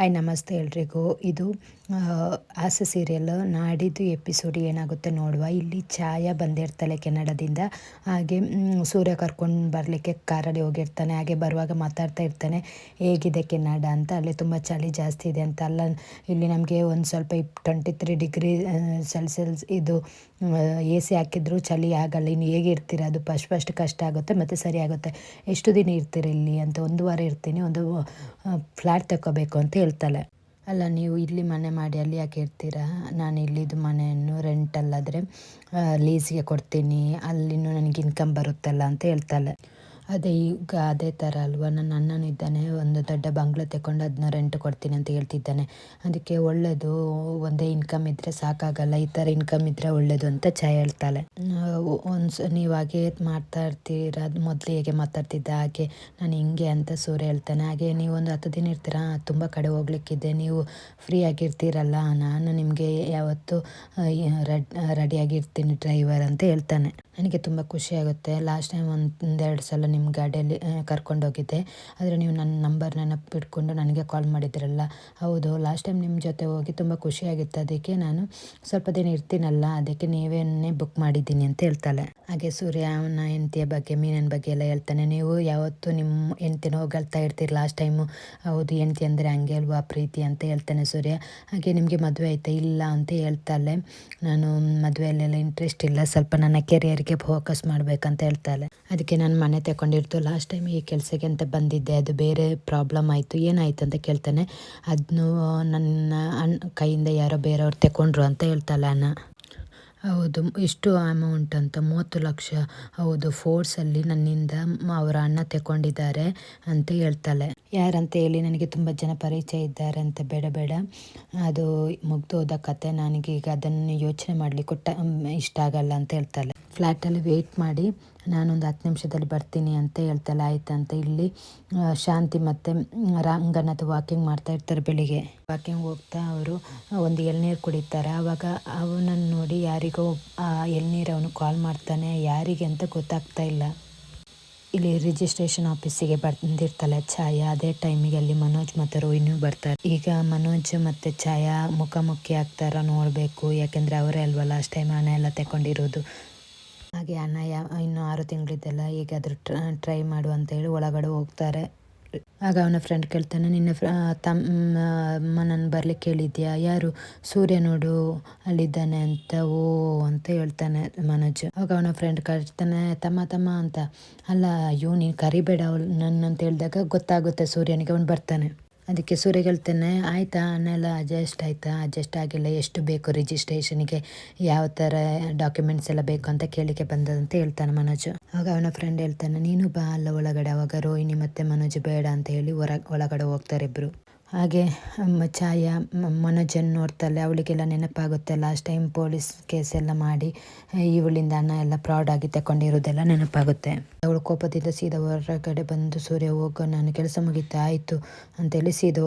Hi ನಮಸ್ತೆ ಎಲ್ರಿಗೂ. ಇದು ಆಸೆ ಸೀರಿಯಲ್ ನಾಡಿದ್ದು ಎಪಿಸೋಡ್ ಏನಾಗುತ್ತೆ ನೋಡುವ. ಇಲ್ಲಿ ಛಾಯಾ ಬಂದಿರ್ತಾಳೆ ಕೆನಡಾದಿಂದ. ಹಾಗೆ ಸೂರ್ಯ ಕರ್ಕೊಂಡು ಬರಲಿಕ್ಕೆ ಕಾರಲ್ಲಿ ಹೋಗಿರ್ತಾನೆ. ಹಾಗೆ ಬರುವಾಗ ಮಾತಾಡ್ತಾ ಇರ್ತಾನೆ. ಹೇಗಿದೆ ಕೆನಡ ಅಂತ. ಅಲ್ಲಿ ತುಂಬ ಚಳಿ ಜಾಸ್ತಿ ಇದೆ ಅಂತ. ಅಲ್ಲ, ಇಲ್ಲಿ ನಮಗೆ ಒಂದು ಸ್ವಲ್ಪ ಟ್ವೆಂಟಿ ತ್ರೀ ಡಿಗ್ರಿ ಸೆಲ್ಸಿಯಲ್ಸ್ ಇದು ಎ ಸಿ ಹಾಕಿದ್ರು ಚಳಿ ಆಗಲ್ಲ. ಇನ್ನು ಹೇಗೆ ಇರ್ತೀರ? ಅದು ಫಸ್ಟ್ ಫಸ್ಟ್ ಕಷ್ಟ ಆಗುತ್ತೆ, ಮತ್ತು ಸರಿ ಆಗುತ್ತೆ. ಎಷ್ಟು ದಿನ ಇರ್ತೀರ ಇಲ್ಲಿ? ಅಂತ ಒಂದು ವಾರ ಇರ್ತೀನಿ. ಒಂದು ಫ್ಲ್ಯಾಟ್ ತಗೋಬೇಕು ಅಂತ ಹೇಳ್ತಾಳೆ. ಅಲ್ಲ, ನೀವು ಇಲ್ಲಿ ಮನೆ ಮಾಡಿ ಅಲ್ಲಿ ಯಾಕೆ ಇರ್ತೀರಾ? ನಾನು ಇಲ್ಲಿದ್ದು ಮನೆಯನ್ನು ರೆಂಟಲ್ಲಾದರೆ ಲೀಸಿಗೆ ಕೊಡ್ತೀನಿ, ಅಲ್ಲಿನೂ ನನಗೆ ಇನ್ಕಮ್ ಬರುತ್ತಲ್ಲ ಅಂತ ಹೇಳ್ತಾಳೆ. ಅದೇ ಈಗ ಅದೇ ಥರ ಅಲ್ವಾ? ನನ್ನ ಅಣ್ಣನಿದ್ದಾನೆ ಒಂದು ದೊಡ್ಡ ಬಂಗ್ಲೆ ತಗೊಂಡು ಅದನ್ನ ರೆಂಟ್ ಕೊಡ್ತೀನಿ ಅಂತ ಹೇಳ್ತಿದ್ದಾನೆ. ಅದಕ್ಕೆ ಒಳ್ಳೆಯದು ಒಂದೇ ಇನ್ಕಮ್ ಇದ್ದರೆ ಸಾಕಾಗಲ್ಲ, ಈ ಥರ ಇನ್ಕಮ್ ಇದ್ದರೆ ಒಳ್ಳೆಯದು ಅಂತ ಚಾಯ್ ಹೇಳ್ತಾಳೆ. ಒಂದು ನೀವು ಹಾಗೆ ಮಾಡ್ತಾ ಇರ್ತೀರ? ಮೊದಲು ಹೇಗೆ ಮಾತಾಡ್ತಿದ್ದ? ಹಾಗೆ ನಾನು ಹಿಂಗೆ ಅಂತ ಸೂರ್ಯ ಹೇಳ್ತಾನೆ. ಹಾಗೆ ನೀವು ಒಂದು ಹತ್ತು ದಿನ ಇರ್ತೀರಾ? ತುಂಬ ಕಡೆ ಹೋಗ್ಲಿಕ್ಕಿದೆ. ನೀವು ಫ್ರೀ ಆಗಿರ್ತೀರಲ್ಲ? ನಾನು ನಿಮಗೆ ಯಾವತ್ತು ರೆಡಿಯಾಗಿರ್ತೀನಿ ಡ್ರೈವರ್ ಅಂತ ಹೇಳ್ತಾನೆ. ನನಗೆ ತುಂಬ ಖುಷಿಯಾಗುತ್ತೆ. ಲಾಸ್ಟ್ ಟೈಮ್ ಒಂದೆರಡು ಸಲ ನಿಮ್ಮ ಗಾಡಿಯಲ್ಲಿ ಕರ್ಕೊಂಡೋಗಿದ್ದೆ. ಆದರೆ ನೀವು ನನ್ನ ನಂಬರ್ ನೆನಪಿಟ್ಕೊಂಡು ನನಗೆ ಕಾಲ್ ಮಾಡಿದ್ರಲ್ಲ. ಹೌದು, ಲಾಸ್ಟ್ ಟೈಮ್ ನಿಮ್ಮ ಜೊತೆ ಹೋಗಿ ತುಂಬ ಖುಷಿಯಾಗಿತ್ತು. ಅದಕ್ಕೆ ನಾನು ಸ್ವಲ್ಪ ದಿನ ಇರ್ತೀನಲ್ಲ, ಅದಕ್ಕೆ ನೀವೇನೇ ಬುಕ್ ಮಾಡಿದ್ದೀನಿ ಅಂತ ಹೇಳ್ತಾಳೆ. ಹಾಗೆ ಸೂರ್ಯ, ಅವನ ಹೆಂಡತಿಯ ಬಗ್ಗೆ, ಮೀನಿನ ಬಗ್ಗೆ ಎಲ್ಲ ಹೇಳ್ತಾನೆ. ನೀವು ಯಾವತ್ತೂ ನಿಮ್ಮ ಹೆಂಡ್ತಿನ ಹೋಗಲ್ತಾ ಇರ್ತೀರಿ ಲಾಸ್ಟ್ ಟೈಮು? ಹೌದು, ಹೆಂಡತಿ ಅಂದರೆ ಹಂಗೆ ಅಲ್ವಾ, ಪ್ರೀತಿ ಅಂತ ಹೇಳ್ತಾನೆ ಸೂರ್ಯ. ಹಾಗೆ ನಿಮಗೆ ಮದುವೆ ಆಯ್ತಾ ಇಲ್ಲ ಅಂತ ಹೇಳ್ತಾಳೆ. ನಾನು ಮದುವೆಯಲ್ಲೆಲ್ಲ ಇಂಟ್ರೆಸ್ಟ್ ಇಲ್ಲ, ಸ್ವಲ್ಪ ನನ್ನ ಕೆರಿಯರ್ಗೆ ಫೋಕಸ್ ಮಾಡಬೇಕಂತ ಹೇಳ್ತಾಳೆ ಅದಕ್ಕೆ ನಾನು ಮನೆ ತಗೊಂಡಿರ್ತು ಲಾಸ್ಟ್ ಟೈಮ್ ಈ ಕೆಲಸಕ್ಕೆ ಅಂತ ಬಂದಿದ್ದೆ. ಅದು ಬೇರೆ ಪ್ರಾಬ್ಲಮ್ ಆಯಿತು. ಏನಾಯ್ತು ಅಂತ ಕೇಳ್ತಾನೆ. ಅದನ್ನು ನನ್ನ ಅಣ್ಣ ಕೈಯಿಂದ ಯಾರೋ ಬೇರೆಯವ್ರು ತಗೊಂಡ್ರು ಅಂತ ಹೇಳ್ತಾಳೆ ಅಣ್ಣ. ಹೌದು ಇಷ್ಟು ಅಮೌಂಟ್ ಅಂತ ಮೂವತ್ತು ಲಕ್ಷ. ಹೌದು ಫೋರ್ಸಲ್ಲಿ ನನ್ನಿಂದ ಅವರ ಅಣ್ಣ ತಗೊಂಡಿದ್ದಾರೆ ಅಂತ ಹೇಳ್ತಾಳೆ. ಯಾರಂತ ಹೇಳಿ ನನಗೆ ತುಂಬ ಜನ ಪರಿಚಯ ಇದ್ದಾರೆ ಅಂತ ಬೇಡ ಬೇಡ. ಅದು ಮುಗ್ದು ಹೋದ ಕತೆ ನನಗೀಗ ಅದನ್ನು ಯೋಚನೆ ಮಾಡಲಿಕ್ಕೆ ಇಷ್ಟ ಆಗಲ್ಲ ಅಂತ ಹೇಳ್ತಾಳೆ. ಫ್ಲ್ಯಾಟಲ್ಲಿ ವೆಯ್ಟ್ ಮಾಡಿ ನಾನೊಂದು ಹತ್ತು ನಿಮಿಷದಲ್ಲಿ ಬರ್ತೀನಿ ಅಂತ ಹೇಳ್ತಾಳೆ ಅಂತ ಇಲ್ಲಿ ಶಾಂತಿ ಮತ್ತು ರಂಗನಾಥ್ ವಾಕಿಂಗ್ ಮಾಡ್ತಾ ಇರ್ತಾರೆ ಬೆಳಿಗ್ಗೆ. ವಾಕಿಂಗ್ ಹೋಗ್ತಾ ಅವರು ಒಂದು ಎಳ್ನೀರು ಕುಡಿತಾರೆ. ಆವಾಗ ಅವನನ್ನು ನೋಡಿ ಯಾರಿಗೋ ಆ, ಎಳ್ನೀರು ಅವನು ಕಾಲ್ ಮಾಡ್ತಾನೆ, ಯಾರಿಗೆ ಅಂತ ಗೊತ್ತಾಗ್ತಾ ಇಲ್ಲ. ಇಲ್ಲಿ ರಿಜಿಸ್ಟ್ರೇಷನ್ ಆಫೀಸಿಗೆ ಬಂದಿರ್ತಾಳೆ ಛಾಯಾ, ಅದೇ ಟೈಮಿಗೆ ಅಲ್ಲಿ ಮನೋಜ್ ಮತ್ತು ರೋಹಿಣಿ ಬರ್ತಾರೆ. ಈಗ ಮನೋಜ್ ಮತ್ತು ಛಾಯಾ ಮುಖಾಮುಖಿ ಆಗ್ತಾರ ನೋಡಬೇಕು, ಯಾಕೆಂದರೆ ಅವರೇ ಅಲ್ವಲ್ಲ, ಅಷ್ಟೇ ಹಣ ಎಲ್ಲ ತಗೊಂಡಿರೋದು ಹಾಗೆ ಅಣ್ಣ ಯಾ, ಇನ್ನು ಆರು ತಿಂಗಳಿದ್ದೆಲ್ಲ ಹೇಗಾದರೂ ಟ್ರೈ ಮಾಡು ಅಂತ ಹೇಳಿ ಒಳಗಡೆ ಹೋಗ್ತಾರೆ. ಆಗ ಅವನ ಫ್ರೆಂಡ್ ಕೇಳ್ತಾನೆ, ನಿನ್ನ ತಮ್ಮ ಅಮ್ಮನನ್ನು ಬರ್ಲಿಕ್ಕೆ ಹೇಳಿದ್ಯಾ? ಯಾರು? ಸೂರ್ಯ ನೋಡು, ಅಲ್ಲಿದ್ದಾನೆ ಅಂತ, ಓ, ಅಂತ ಹೇಳ್ತಾನೆ ಮನೋಜ್. ಆಗ ಅವನ ಫ್ರೆಂಡ್ ಕಳ್ತಾನೆ, ತಮ್ಮ ತಮ್ಮ ಅಂತ. ಅಲ್ಲ, ಅಯ್ಯೋ, ನೀನು ಕರಿಬೇಡ ಅವಳು, ನನ್ನಂತ ಹೇಳಿದಾಗ ಗೊತ್ತಾಗುತ್ತೆ ಸೂರ್ಯನಿಗೆ, ಅವನು ಬರ್ತಾನೆ. ಅದಕ್ಕೆ ಸೂರ್ಯ ಹೇಳ್ತೇನೆ, ಆಯಿತಾ ಅನ್ನೆಲ್ಲ ಅಡ್ಜಸ್ಟ್ ಆಯಿತಾ? ಅಡ್ಜಸ್ಟ್ ಆಗಿಲ್ಲ, ಎಷ್ಟು ಬೇಕು ರಿಜಿಸ್ಟ್ರೇಷನ್ಗೆ ಯಾವ ಥರ ಡಾಕ್ಯುಮೆಂಟ್ಸ್ ಎಲ್ಲ ಬೇಕು ಅಂತ ಕೇಳಿಕೆ ಬಂದದಂತ ಹೇಳ್ತಾನೆ ಮನೋಜ್. ಆಗ ಅವನ ಫ್ರೆಂಡ್ ಹೇಳ್ತಾನೆ, ನೀನು ಬಾ, ಅಲ್ಲ ಒಳಗಡೆ. ಅವಾಗ ರೋಹಿಣಿ ಮತ್ತು ಮನೋಜ್ ಬೇಡ ಅಂತ ಹೇಳಿ ಹೊರ, ಒಳಗಡೆ ಹೋಗ್ತಾರೆ ಇಬ್ಬರು ಹಾಗೆ ಛಾಯಾ ಮನೋಜನ್ ನೋಡ್ತಾಳೆ. ಅವಳಿಗೆಲ್ಲ ನೆನಪಾಗುತ್ತೆ ಲಾಸ್ಟ್ ಟೈಮ್ ಪೊಲೀಸ್ ಕೇಸ್ ಎಲ್ಲ ಮಾಡಿ ಇವಳಿಂದ ಹಣ ಎಲ್ಲ ಫ್ರಾಡ್ ಆಗಿ ತಗೊಂಡಿರೋದೆಲ್ಲ ನೆನಪಾಗುತ್ತೆ. ಅವಳು ಕೋಪದಿಂದ ಸೀದಾ ಹೊರಗಡೆ ಬಂದು, ಸೂರ್ಯ, ಹೋಗೋ, ನಾನು ಕೆಲಸ ಮುಗಿತಾ ಆಯಿತು ಅಂತೇಳಿ ಸೀದಾ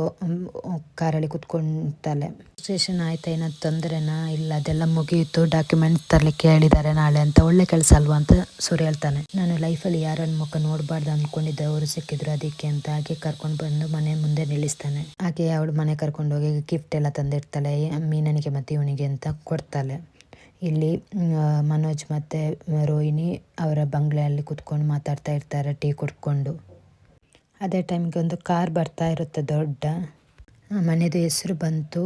ಕಾರಲ್ಲಿ ಕುತ್ಕೊಳ್ತಾಳೆ ಸ್ಟೇಷನ್ ಆಯ್ತಾ ಏನಾದ್ರು ತೊಂದರೆನಾ ಇಲ್ಲ, ಅದೆಲ್ಲ ಮುಗಿಯಿತು ಡಾಕ್ಯುಮೆಂಟ್ಸ್ ತರಲಿಕ್ಕೆ ಹೇಳಿದ್ದಾರೆ ನಾಳೆ ಅಂತ, ಒಳ್ಳೆ ಕೆಲಸ ಅಲ್ವಾ ಅಂತ ಸೂರ್ಯ ಹೇಳ್ತಾನೆ. ನಾನು ಲೈಫಲ್ಲಿ ಯಾರನ್ನ ಮುಖ ನೋಡಬಾರ್ದು ಅಂದ್ಕೊಂಡಿದ್ದೆ ಅವರು ಸಿಕ್ಕಿದ್ರು ಅದಕ್ಕೆ ಅಂತ ಹಾಗೆ ಕರ್ಕೊಂಡು ಬಂದು ಮನೆ ಮುಂದೆ ನಿಲ್ಲಿಸ್ತಾನೆ. ಅವಳು ಮನೆ ಕರ್ಕೊಂಡು ಹೋಗಿ ಗಿಫ್ಟ್ ಎಲ್ಲ ತಂದಿರ್ತಾಳೆ ಮೀನನಿಗೆ ಮತ್ತು ಇವನಿಗೆ ಅಂತ ಕೊಡ್ತಾಳೆ. ಇಲ್ಲಿ ಮನೋಜ್ ಮತ್ತು ರೋಹಿಣಿ ಅವರ ಬಂಗ್ಲೆಯಲ್ಲಿ ಕುತ್ಕೊಂಡು ಮಾತಾಡ್ತಾ ಇರ್ತಾರೆ, ಟೀ ಕುಡ್ಕೊಂಡು. ಅದೇ ಟೈಮ್ಗೆ ಒಂದು ಕಾರ್ ಬರ್ತಾ ಇರುತ್ತೆ ದೊಡ್ಡ. ಮನೆಯದು ಹೆಸರು ಬಂತು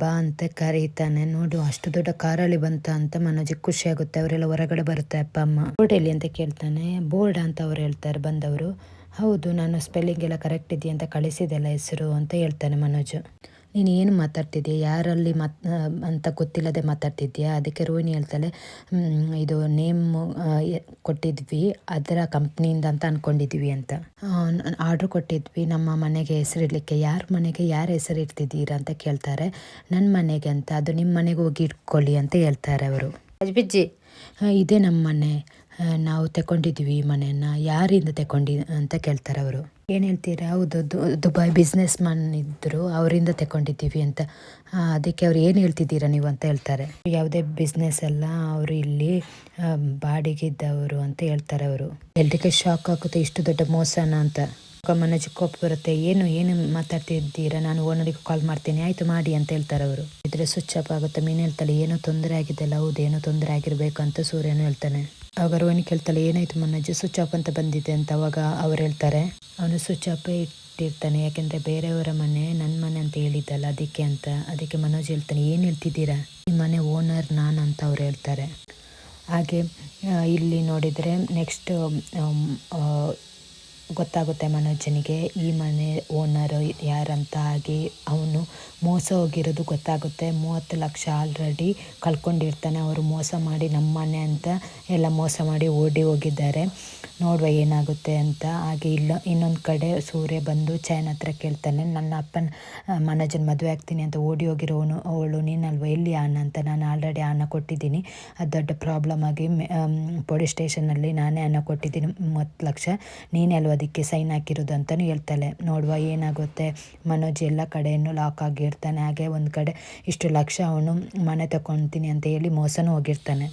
ಬಾ ಅಂತ ಕರೀತಾನೆ. ನೋಡು, ಅಷ್ಟು ದೊಡ್ಡ ಕಾರಲ್ಲಿ ಬಂತ ಅಂತ ಮನೋಜಿಗೆ ಖುಷಿ ಆಗುತ್ತೆ ಅವರೆಲ್ಲ ಹೊರಗಡೆ ಬರುತ್ತೆ, ಅಪ್ಪ, ಅಮ್ಮ. ಬೋರ್ಡ್ ಎಲ್ಲಿ ಅಂತ ಕೇಳ್ತಾನೆ. ಬೋರ್ಡ್ ಅಂತ ಅವ್ರು ಹೇಳ್ತಾರೆ, ಬಂದವರು. ಹೌದು ನಾನು ಸ್ಪೆಲ್ಲಿಂಗ್ ಎಲ್ಲ ಕರೆಕ್ಟ್ ಇದೆಯಾ ಅಂತ ಕಳಿಸಿದೆಲ್ಲ ಹೆಸರು ಅಂತ ಹೇಳ್ತಾನೆ ಮನೋಜ್. ನೀನು ಏನು ಮಾತಾಡ್ತಿದ್ದೀಯ ಯಾರಲ್ಲಿ ಮಾತ್ ಅಂತ ಗೊತ್ತಿಲ್ಲದೆ ಮಾತಾಡ್ತಿದ್ಯಾ? ಅದಕ್ಕೆ ರೋಹಿಣಿ ಹೇಳ್ತಾಳೆ ಇದು ನೇಮ್ ಕೊಟ್ಟಿದ್ವಿ ಅದರ ಕಂಪ್ನಿಯಿಂದ ಅಂತ ಅಂದ್ಕೊಂಡಿದ್ವಿ ಅಂತ. ಆರ್ಡ್ರ್ ಕೊಟ್ಟಿದ್ವಿ ನಮ್ಮ ಮನೆಗೆ ಹೆಸರಿಡಲಿಕ್ಕೆ ಯಾರ ಮನೆಗೆ ಯಾರ ಹೆಸರು ಇಡ್ತಿದ್ದೀರಾ ಅಂತ ಕೇಳ್ತಾರೆ. ನನ್ನ ಮನೆಗೆ ಅಂತ ಅದು ನಿಮ್ಮ ಮನೆಗೆ ಹೋಗಿ ಇಟ್ಕೊಳ್ಳಿ ಅಂತ ಹೇಳ್ತಾರೆ ಅವರು. ಅಜ್ಬಿಜ್ಜಿ ಇದೇ ನಮ್ಮ ಮನೆ. ನಾವು ತಗೊಂಡಿದ್ವಿ ಈ ಮನೆಯನ್ನ. ಯಾರಿಂದ ತಗೊಂಡಿ ಅಂತ ಕೇಳ್ತಾರೆ ಅವರು. ಏನು ಹೇಳ್ತೀರಾ? ಹೌದು ದುಬೈ ಬಿಸ್ನೆಸ್ ಮ್ಯಾನ್ ಇದ್ದರು ಅವರಿಂದ ತಗೊಂಡಿದ್ದೀವಿ ಅಂತ. ಅದಕ್ಕೆ ಅವ್ರು ಏನು ಹೇಳ್ತಿದ್ದೀರಾ ನೀವು ಅಂತ ಹೇಳ್ತಾರೆ. ಯಾವುದೇ ಬಿಸ್ನೆಸ್ ಅಲ್ಲ ಅವರು ಇಲ್ಲಿ ಬಾಡಿಗೆ ಇದ್ದವರು ಅಂತ ಹೇಳ್ತಾರೆ ಅವರು. ಎಲ್ರಿಗೆ ಶಾಕ್ ಆಗುತ್ತೆ, ಇಷ್ಟು ದೊಡ್ಡ ಮೋಸನ ಅಂತ. ಮನೆ ಕೋಪ ಬರುತ್ತೆ. ಏನು ಏನು ಮಾತಾಡ್ತಿದ್ದೀರಾ? ನಾನು ಓನರಿಗೆ ಕಾಲ್ ಮಾಡ್ತೀನಿ. ಆಯ್ತು, ಮಾಡಿ ಅಂತ ಹೇಳ್ತಾರೆ ಅವರು. ಇದ್ರೆ ಸ್ವಿಚ್ ಆಫ್ ಆಗುತ್ತೆ ಮೀನು ಹೇಳ್ತಾಳೆ? ಏನೋ ತೊಂದರೆ ಆಗಿದೆ ಅಲ್ಲ ಹೌದು, ಏನೋ ತೊಂದರೆ ಆಗಿರ್ಬೇಕು ಅಂತ ಸೂರ್ಯನು ಹೇಳ್ತಾನೆ. ಅವಾಗ ರೋಹಿಣಿ ಕೇಳ್ತಾಳೆ, ಏನಾಯ್ತು ಮನೋಜ್? ಸ್ವಿಚ್ ಆಫ್ ಅಂತ ಬಂದಿದೆ ಅಂತ ಅವಾಗ ಅವ್ರು ಹೇಳ್ತಾರೆ. ಅವನು ಸ್ವಿಚ್ ಆಫೇ ಇಟ್ಟಿರ್ತಾನೆ, ಯಾಕೆಂದ್ರೆ ಬೇರೆಯವರ ಮನೆ ನನ್ನ ಮನೆ ಅಂತ ಹೇಳಿದ್ದಲ್ಲ ಅದಕ್ಕೆ ಅಂತ. ಅದಕ್ಕೆ ಮನೋಜ್ ಹೇಳ್ತಾನೆ, ಏನು ಹೇಳ್ತಿದ್ದೀರಾ? ಈ ಮನೆ ಓನರ್ ನಾನು ಅಂತ ಅವ್ರು ಹೇಳ್ತಾರೆ. ಹಾಗೆ ಇಲ್ಲಿ ನೋಡಿದರೆ ನೆಕ್ಸ್ಟ್ ಗೊತ್ತಾಗುತ್ತೆ ಮನೋಜನಿಗೆ, ಈ ಮನೆ ಓನರ್ ಯಾರಂತ ಆಗಿ ಅವನು ಮೋಸ ಹೋಗಿರೋದು ಗೊತ್ತಾಗುತ್ತೆ. ಮೂವತ್ತು ಲಕ್ಷ ಆಲ್ರೆಡಿ ಕಳ್ಕೊಂಡಿರ್ತಾನೆ. ಅವರು ಮೋಸ ಮಾಡಿ ನಮ್ಮ ಮನೆ ಅಂತ ಎಲ್ಲ ಮೋಸ ಮಾಡಿ ಓಡಿ ಹೋಗಿದ್ದಾರೆ. ನೋಡುವ ಏನಾಗುತ್ತೆ ಅಂತ. ಹಾಗೆ ಇಲ್ಲ, ಇನ್ನೊಂದು ಕಡೆ ಸೂರ್ಯ ಬಂದು ಚೈನ್ ಹತ್ರ ಕೇಳ್ತಾನೆ, ನನ್ನ ಅಪ್ಪನ ಮನೋಜನ ಮದುವೆ ಆಗ್ತೀನಿ ಅಂತ ಓಡಿ ಹೋಗಿರೋನು, ಅವಳು ನೀನಲ್ವ, ಎಲ್ಲಿ ಆನ? ಅಂತ ನಾನು ಆಲ್ರೆಡಿ ಆನ ಕೊಟ್ಟಿದ್ದೀನಿ. ಅದು ದೊಡ್ಡ ಪ್ರಾಬ್ಲಮ್ ಆಗಿ ಪೊಲೀಸ್ ಸ್ಟೇಷನಲ್ಲಿ ನಾನೇ ಅನ್ನ ಕೊಟ್ಟಿದ್ದೀನಿ. ಮೂವತ್ತು ಲಕ್ಷ ನೀನೇ ಅಲ್ವ ಅದಕ್ಕೆ ಸೈನ್ ಹಾಕಿರೋದು ಅಂತಲೂ ಹೇಳ್ತಾಳೆ. ನೋಡುವ ಏನಾಗುತ್ತೆ? ಮನೋಜ್ ಎಲ್ಲ ಕಡೆಯನ್ನು ಲಾಕ್ ಆಗಿರ್ತಾನೆ ಹಾಗೆ ಒಂದು ಕಡೆ ಇಷ್ಟು ಲಕ್ಷ ಅವನು ಮನೆ ತಗೊಳ್ತೀನಿ ಅಂತ ಹೇಳಿ ಮೋಸನೂ ಹೋಗಿರ್ತಾನೆ.